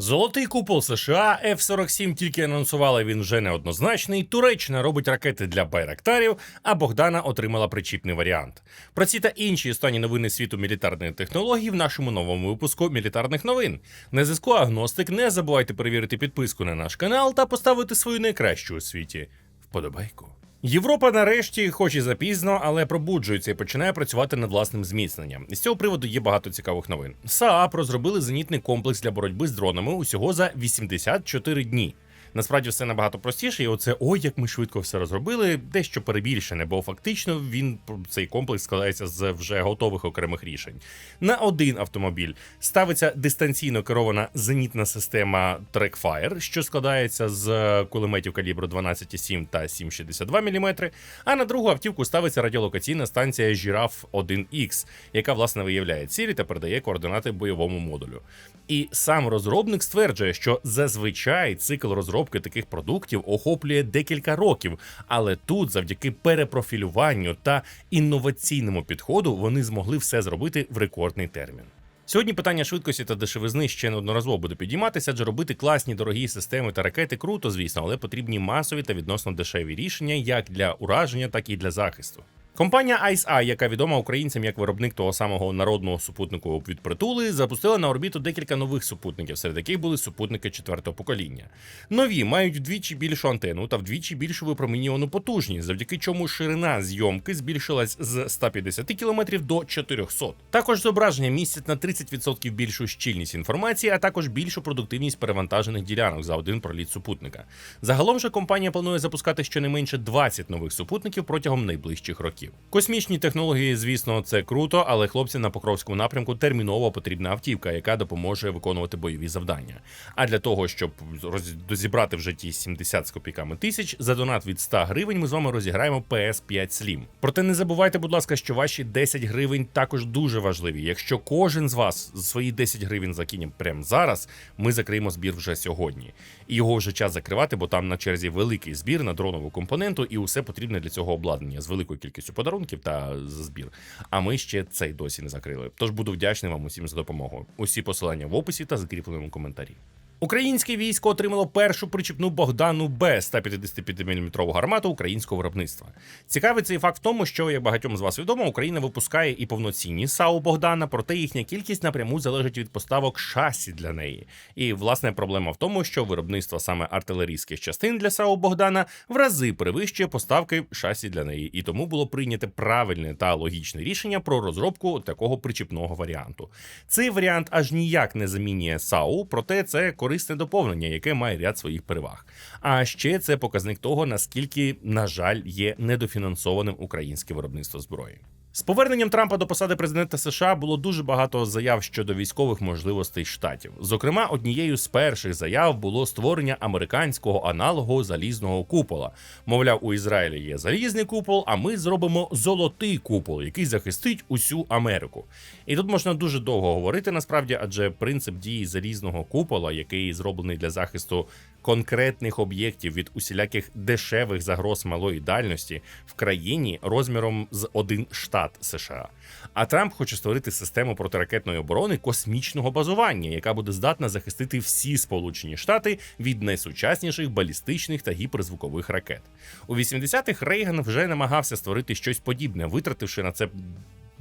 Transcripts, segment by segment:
Золотий купол США F-47 тільки анонсували, він вже неоднозначний. Туреччина робить ракети для байрактарів, а Богдана отримала причіпний варіант. Про ці та інші останні новини світу мілітарної технології в нашому новому випуску мілітарних новин. На зв'язку Агностик. Не забувайте перевірити підписку на наш канал та поставити свою найкращу у світі вподобайку. Європа нарешті, хоч і запізно, але пробуджується і починає працювати над власним зміцненням. З цього приводу є багато цікавих новин. СААП розробили зенітний комплекс для боротьби з дронами усього за 84 дні. Насправді все набагато простіше, і оце ой, як ми швидко все розробили, дещо перебільшене, бо фактично він цей комплекс складається з вже готових окремих рішень. На один автомобіль ставиться дистанційно керована зенітна система Trackfire, що складається з кулеметів калібру 12,7 та 7,62 мм, а на другу автівку ставиться радіолокаційна станція Giraffe 1X, яка власне виявляє цілі та передає координати бойовому модулю. І сам розробник стверджує, що зазвичай цикл розробки таких продуктів охоплює декілька років, але тут, завдяки перепрофілюванню та інноваційному підходу, вони змогли все зробити в рекордний термін. Сьогодні питання швидкості та дешевизни ще неодноразово буде підійматися, адже робити класні дорогі системи та ракети круто, звісно, але потрібні масові та відносно дешеві рішення як для ураження, так і для захисту. Компанія ICEYE, яка відома українцям як виробник того самого народного супутнику від притули, запустила на орбіту декілька нових супутників, серед яких були супутники четвертого покоління. Нові мають вдвічі більшу антенну та вдвічі більшу випромінювану потужність, завдяки чому ширина зйомки збільшилась з 150 км до 400. Також зображення містять на 30% більшу щільність інформації, а також більшу продуктивність перевантажених ділянок за один проліт супутника. Загалом же компанія планує запускати щонайменше 20 нових супутників протягом найближчих років. Космічні технології, звісно, це круто, але хлопцям на Покровському напрямку терміново потрібна автівка, яка допоможе виконувати бойові завдання. А для того, щоб роз- дозібрати в житті 70 з копійками тисяч, за донат від 100 гривень ми з вами розіграємо PS5 Slim. Проте не забувайте, будь ласка, що ваші 10 гривень також дуже важливі. Якщо кожен з вас свої 10 гривень закине прямо зараз, ми закриємо збір вже сьогодні. І його вже час закривати, бо там на черзі великий збір на дронову компоненту, і усе потрібне для цього обладнання з великою кількістю подарунків та збір. А ми ще цей досі не закрили. Тож буду вдячний вам усім за допомогу. Усі посилання в описі та закріпленому коментарі. Українське військо отримало першу причіпну Богдану Б 155 мм гармату українського виробництва. Цікавий цей факт в тому, що як багатьом з вас відомо, Україна випускає і повноцінні САУ Богдана, проте їхня кількість напряму залежить від поставок шасі для неї. І власне проблема в тому, що виробництво саме артилерійських частин для САУ Богдана в рази перевищує поставки шасі для неї, і тому було прийнято правильне та логічне рішення про розробку такого причіпного варіанту. Цей варіант аж ніяк не замінює САУ, проте це корисне доповнення, яке має ряд своїх переваг. А ще це показник того, наскільки, на жаль, є недофінансованим українське виробництво зброї. З поверненням Трампа до посади президента США було дуже багато заяв щодо військових можливостей штатів. Зокрема, однією з перших заяв було створення американського аналогу залізного купола. Мовляв, у Ізраїлі є залізний купол, а ми зробимо золотий купол, який захистить усю Америку. І тут можна дуже довго говорити насправді, адже принцип дії залізного купола, який зроблений для захисту конкретних об'єктів від усіляких дешевих загроз малої дальності в країні розміром з один штат США. А Трамп хоче створити систему протиракетної оборони космічного базування, яка буде здатна захистити всі Сполучені Штати від найсучасніших балістичних та гіперзвукових ракет. У 80-х Рейган вже намагався створити щось подібне, витративши на це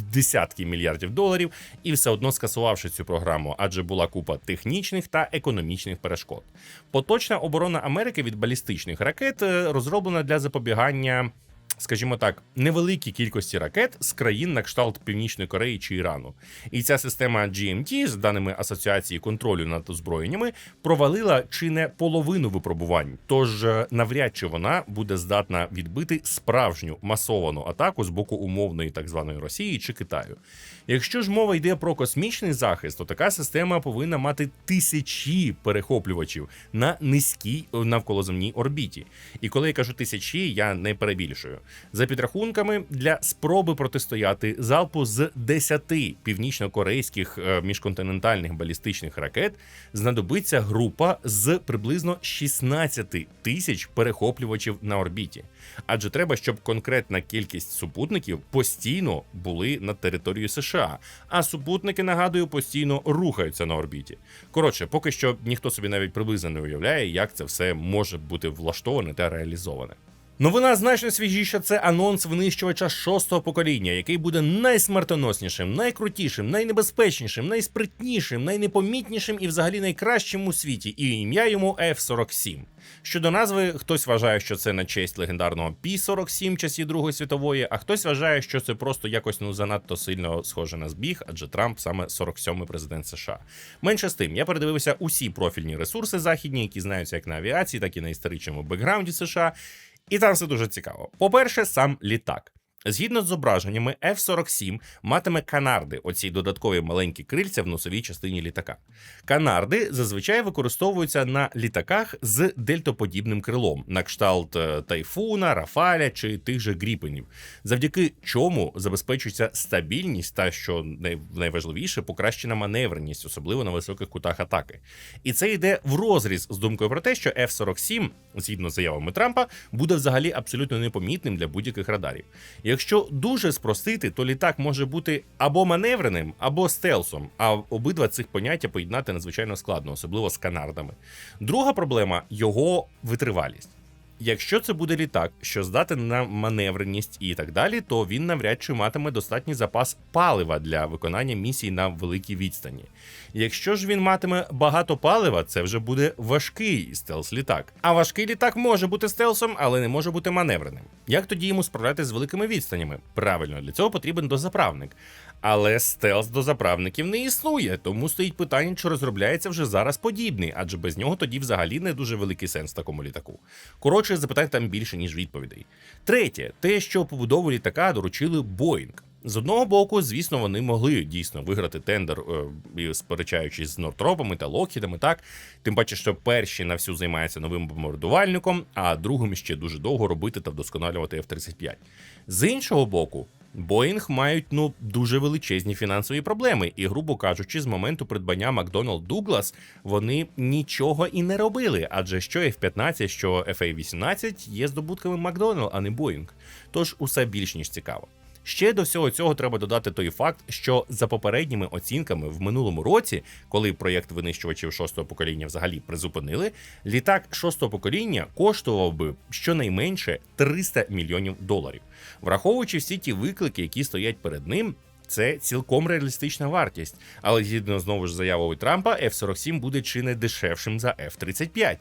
десятки мільярдів доларів і все одно скасувавши цю програму, адже була купа технічних та економічних перешкод. Поточна оборона Америки від балістичних ракет е, розроблена для запобігання. Скажімо так, невеликій кількості ракет з країн на кшталт Північної Кореї чи Ірану. І ця система GMT, з даними Асоціації контролю над озброєннями, провалила чи не половину випробувань. Тож е, навряд чи вона буде здатна відбити справжню масовану атаку з боку умовної так званої Росії чи Китаю. Якщо ж мова йде про космічний захист, то така система повинна мати тисячі перехоплювачів на низькій навколоземній орбіті. І коли я кажу тисячі, я не перебільшую. За підрахунками, для спроби протистояти залпу з 10 північно-корейських е, міжконтинентальних балістичних ракет знадобиться група з приблизно 16 тисяч перехоплювачів на орбіті. Адже треба, щоб конкретна кількість супутників постійно були над територією США, а супутники, нагадую, постійно рухаються на орбіті. Коротше, поки що ніхто собі навіть приблизно не уявляє, як це все може бути влаштоване та реалізоване. Новина значно свіжіша це анонс винищувача шостого покоління, який буде найсмертоноснішим, найкрутішим, найнебезпечнішим, найспритнішим, найнепомітнішим і взагалі найкращим у світі. І ім'я йому F-47. Щодо назви, хтось вважає, що це на честь легендарного Пі-47 часів Другої світової, а хтось вважає, що це просто якось ну занадто сильно схоже на збіг, адже Трамп саме 47-й президент США. Менше з тим, я передивився усі профільні ресурси західні, які знаються як на авіації, так і на історичному бекграунді США. І там все дуже цікаво. По-перше, сам літак. Згідно з зображеннями, F-47 матиме канарди, оці додаткові маленькі крильця в носовій частині літака. Канарди зазвичай використовуються на літаках з дельтоподібним крилом, на кшталт е, тайфуна, рафаля чи тих же гріпенів, завдяки чому забезпечується стабільність та, що найважливіше, покращена маневреність, особливо на високих кутах атаки. І це йде в розріз з думкою про те, що F-47, згідно з заявами Трампа, буде взагалі абсолютно непомітним для будь-яких радарів. Якщо дуже спростити, то літак може бути або маневреним, або стелсом. А обидва цих поняття поєднати надзвичайно складно, особливо з канардами. Друга проблема його витривалість. Якщо це буде літак, що здатен на маневреність і так далі, то він навряд чи матиме достатній запас палива для виконання місій на великій відстані. Якщо ж він матиме багато палива, це вже буде важкий стелс-літак. А важкий літак може бути стелсом, але не може бути маневреним. Як тоді йому справлятися з великими відстанями? Правильно, для цього потрібен дозаправник. Але стелс до заправників не існує, тому стоїть питання, чи розробляється вже зараз подібний, адже без нього тоді взагалі не дуже великий сенс такому літаку. Коротше, запитань там більше, ніж відповідей. Третє, те, що побудову літака доручили Боїнг. З одного боку, звісно, вони могли дійсно виграти тендер, е, сперечаючись з Нортропами та Локхідами, так тим паче, що перші на всю займаються новим бомбардувальником, а другим ще дуже довго робити та вдосконалювати F-35. З іншого боку, Боїнг мають ну дуже величезні фінансові проблеми, і, грубо кажучи, з моменту придбання Макдоналд Дуглас вони нічого і не робили, адже що F-15, що FA-18 є здобутками Макдоналд, а не Боїнг. Тож усе більш ніж цікаво. Ще до всього цього треба додати той факт, що за попередніми оцінками в минулому році, коли проєкт винищувачів шостого покоління взагалі призупинили, літак шостого покоління коштував би щонайменше 300 мільйонів доларів. Враховуючи всі ті виклики, які стоять перед ним. Це цілком реалістична вартість, але згідно знову ж заявою Трампа, F-47 буде чи не дешевшим за F-35.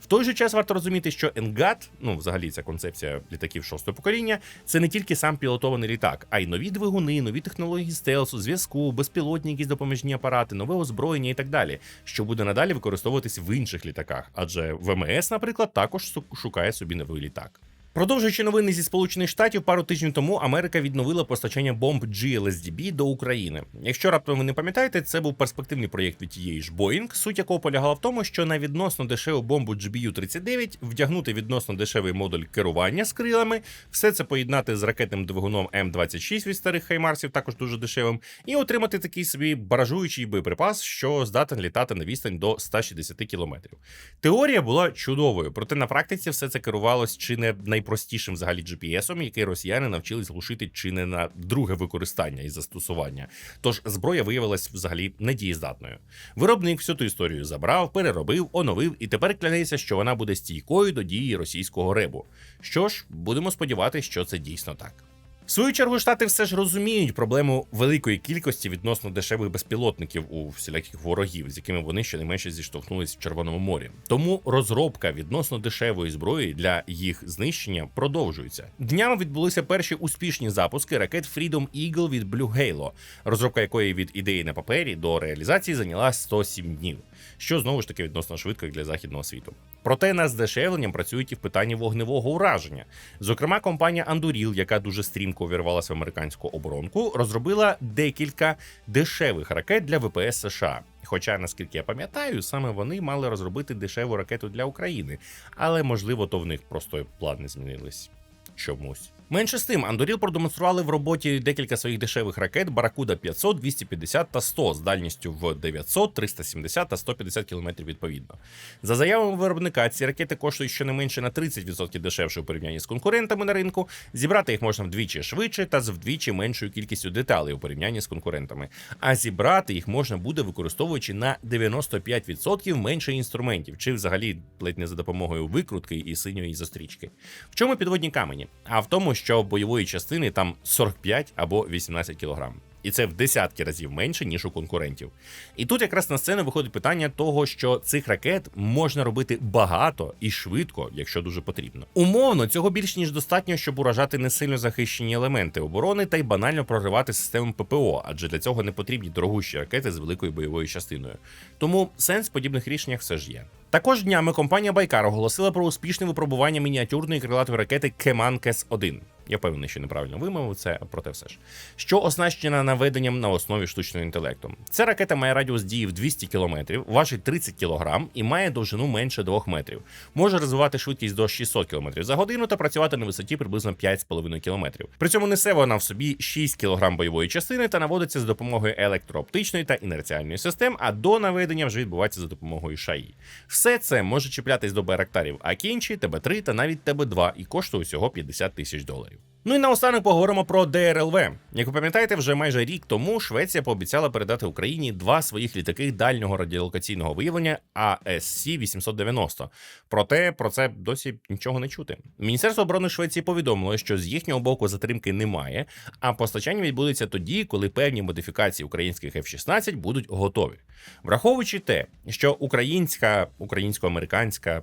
В той же час варто розуміти, що NGAT, ну взагалі ця концепція літаків шостого покоління, це не тільки сам пілотований літак, а й нові двигуни, нові технології стелсу, зв'язку, безпілотні якісь допоміжні апарати, нове озброєння і так далі, що буде надалі використовуватись в інших літаках, адже ВМС, наприклад, також шукає собі новий літак. Продовжуючи новини зі Сполучених Штатів, пару тижнів тому Америка відновила постачання бомб GLSDB до України. Якщо раптом ви не пам'ятаєте, це був перспективний проєкт від тієї ж Boeing, суть якого полягала в тому, що на відносно дешеву бомбу GBU-39 вдягнути відносно дешевий модуль керування з крилами, все це поєднати з ракетним двигуном М26 від старих хаймарсів, також дуже дешевим, і отримати такий собі баражуючий боєприпас, що здатен літати на відстань до 160 кілометрів. Теорія була чудовою, проте на практиці все це керувалось чи не найпростішим взагалі GPS-ом, який росіяни навчились глушити чи не на друге використання і застосування. Тож зброя виявилась взагалі недієздатною. Виробник всю ту історію забрав, переробив, оновив і тепер клянеться, що вона буде стійкою до дії російського ребу. Що ж, будемо сподіватися, що це дійсно так. В свою чергу штати все ж розуміють проблему великої кількості відносно дешевих безпілотників у всіляких ворогів, з якими вони щонайменше зіштовхнулись в Червоному морі. Тому розробка відносно дешевої зброї для їх знищення продовжується. Днями відбулися перші успішні запуски ракет Freedom Eagle від Blue Halo, розробка якої від ідеї на папері до реалізації зайняла 107 днів, що знову ж таки відносно швидко для західного світу. Проте над здешевленням працюють і в питанні вогневого ураження. Зокрема, компанія Anduril, яка дуже стрімко увірвалася в американську оборонку, розробила декілька дешевих ракет для ВПС США. Хоча, наскільки я пам'ятаю, саме вони мали розробити дешеву ракету для України, але можливо, то в них просто плани змінились чомусь. Менше з тим, Андоріл продемонстрували в роботі декілька своїх дешевих ракет Баракуда 500, 250 та 100 з дальністю в 900, 370 та 150 км відповідно. За заявами виробника, ці ракети коштують щонайменше на 30% дешевше у порівнянні з конкурентами на ринку. Зібрати їх можна вдвічі швидше та з вдвічі меншою кількістю деталей у порівнянні з конкурентами. А зібрати їх можна буде використовуючи на 95% менше інструментів, чи взагалі ледь не за допомогою викрутки і синьої застрічки. В чому підводні камені? А в тому, що бойової частини там 45 або 18 кг. І це в десятки разів менше, ніж у конкурентів. І тут якраз на сцену виходить питання того, що цих ракет можна робити багато і швидко, якщо дуже потрібно. Умовно, цього більш ніж достатньо, щоб уражати не сильно захищені елементи оборони та й банально проривати систему ППО, адже для цього не потрібні дорогущі ракети з великою бойовою частиною. Тому сенс в подібних рішеннях все ж є. Також днями компанія Байкар оголосила про успішне випробування мініатюрної крилатої ракети Кеман Кес 1 Я впевнений, що неправильно вимовив це, проте все ж. Що оснащена наведенням на основі штучного інтелекту. Ця ракета має радіус дії в 200 км, важить 30 кг і має довжину менше 2 метрів. Може розвивати швидкість до 600 км за годину та працювати на висоті приблизно 5,5 км. При цьому несе вона в собі 6 кг бойової частини та наводиться з допомогою електрооптичної та інерціальної систем, а до наведення вже відбувається за допомогою шаї. Все це може чіплятись до байрактарів Акінчі, ТБ3 та навіть ТБ2 і коштує всього 50 тисяч доларів. Ну і наостанок поговоримо про ДРЛВ. Як ви пам'ятаєте, вже майже рік тому Швеція пообіцяла передати Україні два своїх літаки дальнього радіолокаційного виявлення АСС 890. Проте про це досі нічого не чути. Міністерство оборони Швеції повідомило, що з їхнього боку затримки немає, а постачання відбудеться тоді, коли певні модифікації українських F-16 будуть готові. Враховуючи те, що українська, українсько-американська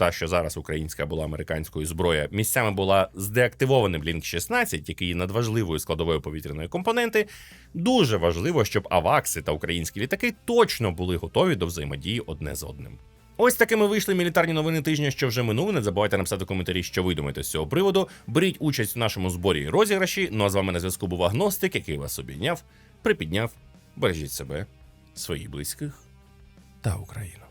та, що зараз українська була американською зброя, місцями була з деактивованим Link 16, який є надважливою складовою повітряної компоненти. Дуже важливо, щоб авакси та українські літаки точно були готові до взаємодії одне з одним. Ось такими вийшли мілітарні новини тижня, що вже минули. Не забувайте написати в коментарі, що ви думаєте з цього приводу. Беріть участь в нашому зборі і розіграші. Ну а з вами на зв'язку був агностик, який вас обійняв, припідняв. Бережіть себе, своїх близьких та Україну.